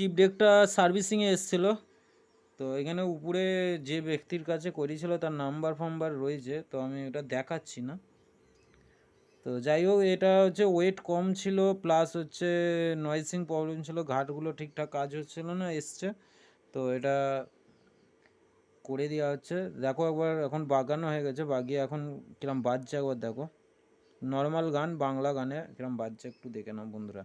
Chip ডেকটা সার্ভিসিংয়ে এসেছিল। তো এখানে উপরে যে ব্যক্তির কাছে করিয়েছিল তার নাম্বার ফাম্বার রয়েছে, তো আমি ওটা দেখাচ্ছি না। তো যাই হোক, এটা হচ্ছে ওয়েট কম ছিল প্লাস হচ্ছে নয়েসিং প্রবলেম ছিল, ঘাটগুলো ঠিকঠাক কাজ হচ্ছিল না, এসছে। তো এটা করে দেওয়া হচ্ছে। দেখো একবার, এখন বাগানো হয়ে গেছে, বাগিয়ে এখন কিরম বাজছে একবার দেখো। নর্মাল গান, বাংলা গানে কিরম বাজছে একটু দেখে নাও বন্ধুরা।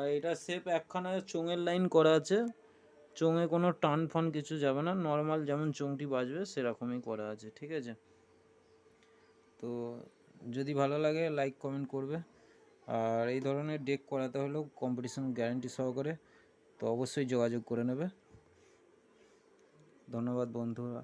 আর এটা সেফ একখানা চোঙের লাইন করা আছে। চোঙে কোনো টান ফান কিছু যাবে না। নর্মাল যেমন চোঙটি বাজবে, সেরকমই করা আছে, ঠিক আছে? তো যদি ভালো লাগে লাইক কমেন্ট করবে। আর এই ধরনের ডেক করাতে হলেও কম্পিটিশন গ্যারান্টি সহকারে তো অবশ্যই যোগাযোগ করে নেবে। ধন্যবাদ বন্ধুরা।